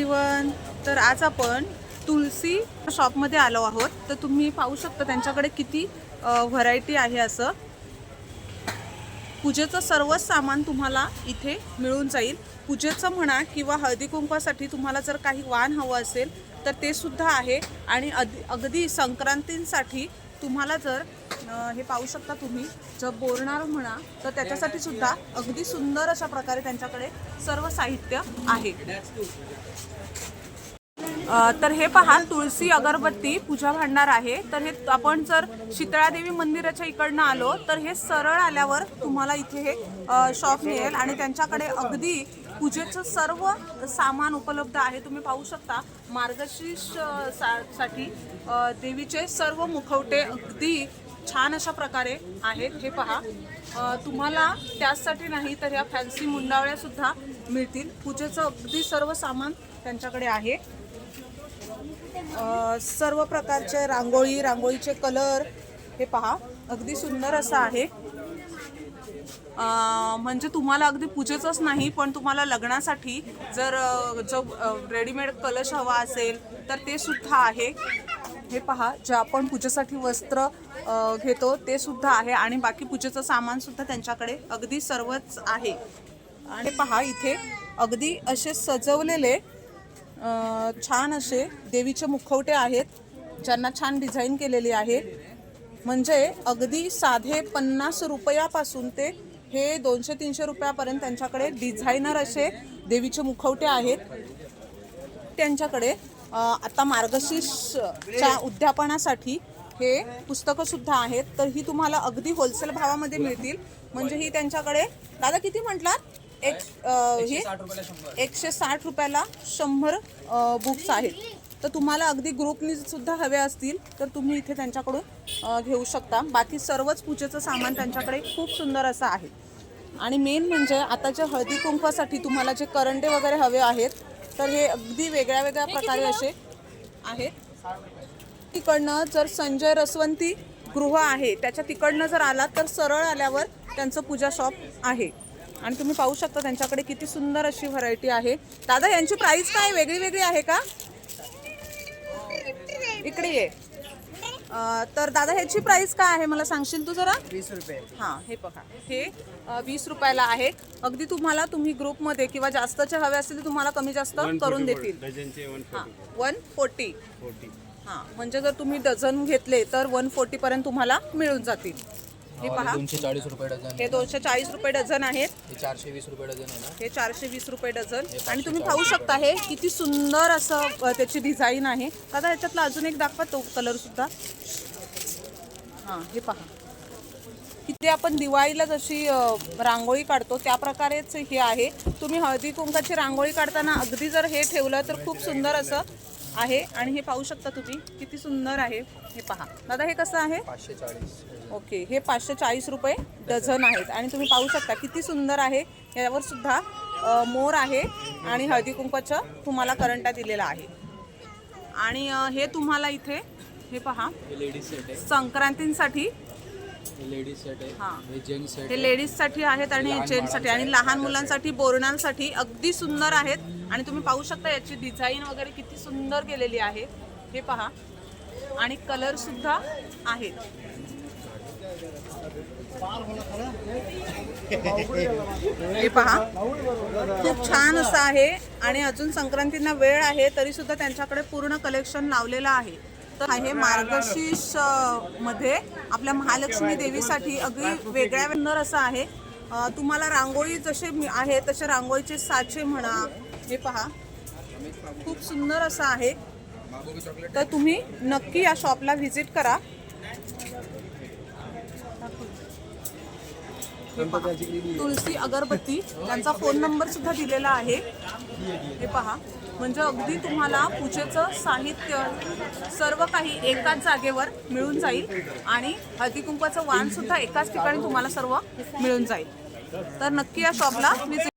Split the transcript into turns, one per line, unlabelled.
Everyone तर आज आपण तुलसी शॉपमध्ये आलो आहोत. तर तुम्ही पाहू शकता त्यांच्याकडे किती व्हरायटी आहे असं. पूजेचं सर्वच सामान तुम्हाला इथे मिळून जाईल. पूजेचं म्हणा किंवा हळदी कुंकवासाठी तुम्हाला जर काही वाण हवं असेल तर ते सुद्धा आहे. आणि अगदी अगदी संक्रांतींसाठी तुम्हाला जर हे पाहू शकता तुम्ही. जर बोरणार म्हणा तर त्याच्यासाठी सुद्धा अगदी सुंदर अशा प्रकारे त्यांच्याकडे सर्व साहित्य आहे. तर हे पहा तुळशी अगरबत्ती पूजा भांडणार आहे. तर हे आपण जर शीतळादेवी मंदिराच्या इकडनं आलो तर हे सरळ आल्यावर तुम्हाला इथे हे शॉप मिळेल आणि त्यांच्याकडे अगदी पूजेचं सर्व सामान उपलब्ध आहे. तुम्ही पाहू शकता मार्गशीर्ष सा- साठी देवीचे सर्व मुखवटे अगदी छान अशा प्रकारे आहेत हे पहा. तुम्हाला त्याचसाठी नाही तर ह्या फॅन्सी मुंडावळ्यासुद्धा मिळतील. पूजेचं अगदी सर्व सामान त्यांच्याकडे आहे. सर्व प्रकारचे रांगोळी रांगोळीचे कलर हे पहा. अगदी सुंदर असं आहे. म्हणजे तुम्हाला अगदी पूजेचंच नाही पण तुम्हाला लग्नासाठी जर जो रेडीमेड कलश हवा असेल तर ते सुद्धा आहे. हे पहा जे आपण पूजेसाठी वस्त्र घेतो ते सुद्धा आहे आणि बाकी पूजेचं सामान सुद्धा त्यांच्याकडे अगदी सर्वच आहे. आणि पहा इथे अगदी असे सजवलेले छान असे देवीचे मुखवटे आहेत ज्यांना छान डिझाईन केलेली आहे. म्हणजे अगदी साधे पन्नास रुपयापासून ते हे दोनशे तीनशे रुपयापर्यंत त्यांच्याकडे डिझायनर असे देवीचे मुखवटे आहेत. त्यांच्याकडे आता मार्गशीर्षच्या उद्यापनासाठी हे पुस्तकं सुद्धा आहेत. तर ही तुम्हाला अगदी होलसेल भावामध्ये मिळतील. म्हणजे ही त्यांच्याकडे दादा किती म्हटलात? एक हे एकशे साठ रुपयाला शंभर बुक्स आहेत. तर तुम्हाला अगदी ग्रुपनी सुद्धा हवे असतील तर तुम्ही इथे त्यांच्याकडून घेऊ शकता. बाकी सर्वच पूजेचं सामान त्यांच्याकडे खूप सुंदर असं आहे. आणि मेन म्हणजे आताच्या हळदी कुंकवासाठी तुम्हाला जे करंडे वगैरे हवे आहेत तर हे अगदी वेगळ्या वेगळ्या प्रकारे असे आहेत. तिकडनं जर संजय रसवंती गृह आहे त्याच्या तिकडनं जर आलात तर सरळ आल्यावर त्यांचं पूजा शॉप आहे. आणि तुम्ही पाहू शकता त्यांच्याकडे किती सुंदर अशी व्हरायटी आहे. दादा यांची प्राइस काय? वेगळी वेगळी आहे का? इकडे ये. अं, तर दादा ह्याची प्राइस काय आहे? मला सांगशील तू जरा?
वीस रुपये.
हां हे बघा. हे अ, वीस रुपयाला आहे अगदी तुम्हाला तुम्ही ग्रुपमध्ये किंवा जास्तचे हवे असतील तर तुम्हाला कमी जास्त करून देतील.
डझनचे वन
हां वन फोर्टी.
फोर्टी.
हां म्हणजे जर तुम्ही डझन घेतले तर वन फोर्टीपर्यंत तुम्हाला मिळून जातील. हे पहा.
दोनशे चाळीस रुपये डझन
हे दोनशे चाळीस रुपये डझन आहेत.
हे चारशे वीस रुपये डझन आहे ना?
हे चारशे वीस रुपये डझन. आणि तुम्ही पाहू शकता हे किती सुंदर असं अ, त्याची डिझाईन आहे. दादा ह्याच्यातला अजून एक दाखवा तो कलर सुद्धा. हां हे पहा. इथे आपण दिवाळीला जशी अ, रांगोळी काढतो त्या प्रकारेच हे आहे. तुम्ही हळदी कुंकाची रांगोळी काढताना अगदी जर हे ठेवलं तर खूप सुंदर असं आहे आणि हे पाहू शकता तुम्ही किती सुंदर आहे हे पहा. दादा हे कसं आहे?
पाचशे चाळीस.
ओके हे पाचशे चाळीस रुपये डझन आहेत. आणि तुम्ही पाहू शकता किती सुंदर आहे. यावर सुद्धा मोर आहे आणि हळदी कुंकवाचं तुम्हाला करंटा दिलेला आहे. आणि हे तुम्हाला इथे हे पहा
हे लेडीज सेट आहे.
संक्रांतींसाठी
हे लेडीज सेट आहे.
हां.
हे जेंट्स सेट
हे लेडीजसाठी आहेत आणि जेंट्ससाठी आणि लहान मुलांसाठी बोरणांसाठी अगदी सुंदर आहेत. आणि तुम्ही पाहू शकता याची डिझाईन वगैरे किती सुंदर केलेली आहे. हे पहा. आणि कलर सुद्धा आहेत. हे पहा. खूप छान असं आहे. आणि अजून संक्रांतींना वेळ आहे तरी सुद्धा त्यांच्याकडे पूर्ण कलेक्शन लावलेलं आहे. तर हे मार्गशीर्षमध्ये आपल्या महालक्ष्मी देवीसाठी अगदी वेगळ्या सुंदर असं आहे. तुम्हाला रांगोळी जसे आहे तसे रांगोळीचे साचे म्हणा हे पहा. खूप सुंदर असं आहे. तर तुम्ही नक्की या शॉपला व्हिजिट करा. तुलसी अगरबत्ती त्यांचा फोन नंबर सुद्धा दिलेला आहे. हे पहा. म्हणजे अगदी तुम्हाला पूजेचं साहित्य सर्व काही एकाच जागेवर मिळून जाईल आणि हळदीकुंकवाचं वाण सुद्धा एकाच ठिकाणी तुम्हाला सर्व मिळून जाईल. तर नक्की या शॉपला विजिट